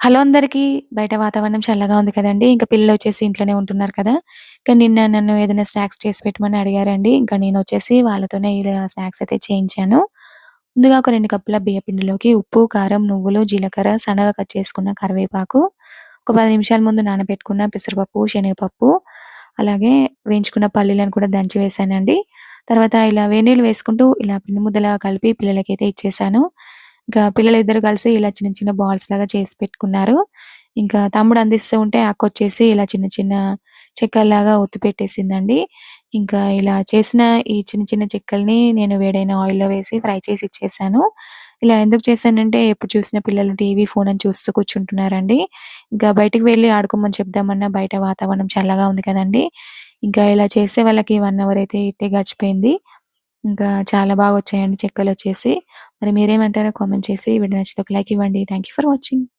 Hello అందరికీ. బయట వాతావరణం చల్లగా ఉంది కదండి ఇంకా పిల్లలు వచ్చేసి ఇంట్లోనే ఉంటున్నారు కదా! ఇంకా నిన్న నన్ను ఏదైనా స్నాక్స్ చేసి పెట్టమని అడిగారండి. ఇంకా నేను వచ్చేసి వాళ్ళతోనే ఇలా స్నాక్స్ అయితే చేయించాను. ముందుగా ఒక రెండు కప్పుల బియ్యపిండిలోకి ఉప్పు, కారం, నువ్వులు, జీలకర్ర, సన్నగా కట్ చేసుకున్న కరివేపాకు, ఒక పది నిమిషాల ముందు నానబెట్టుకున్న పెసరపప్పు, శనగపప్పు, అలాగే వేయించుకున్న పల్లీలను కూడా దంచి వేశానండి. తర్వాత ఇలా వేనీళ్ళు నీళ్ళు వేసుకుంటూ ఇలా పిండి ముద్దలా కలిపి పిల్లలకైతే ఇచ్చేసాను ఇంకా పిల్లలిద్దరు కలిసి ఇలా చిన్న చిన్న బాల్స్ లాగా చేసి పెట్టుకున్నారు. ఇంకా తమ్ముడు అందిస్తూ ఉంటే అక్కొచ్చేసి ఇలా చిన్న చిన్న చెక్కల్లాగా ఒత్తి పెట్టేసిందండి. ఇంకా ఇలా చేసిన ఈ చిన్న చిన్న చెక్కల్ని నేను వేడైన ఆయిల్‌లో వేసి ఫ్రై చేసి ఇచ్చేసాను. ఇలా ఎందుకు చేశానంటే ఎప్పుడు చూసిన పిల్లలు టీవీ, ఫోన్ అని చూస్తూ కూర్చుంటున్నారండి. ఇంకా బయటికి వెళ్ళి ఆడుకోమని చెప్దామన్నా బయట వాతావరణం చల్లగా ఉంది కదండీ! ఇంకా ఇలా చేస్తే వాళ్ళకి వన్ అవర్ అయితే ఇట్టే గడిచిపోయింది. ఇంకా చాలా బాగా వచ్చాయండి చెక్కలు వచ్చేసి మరి మీరేమంటారో కామెంట్ చేసి వీడియో నచ్చితే ఒక లైక్ ఇవ్వండి. Thank you for watching.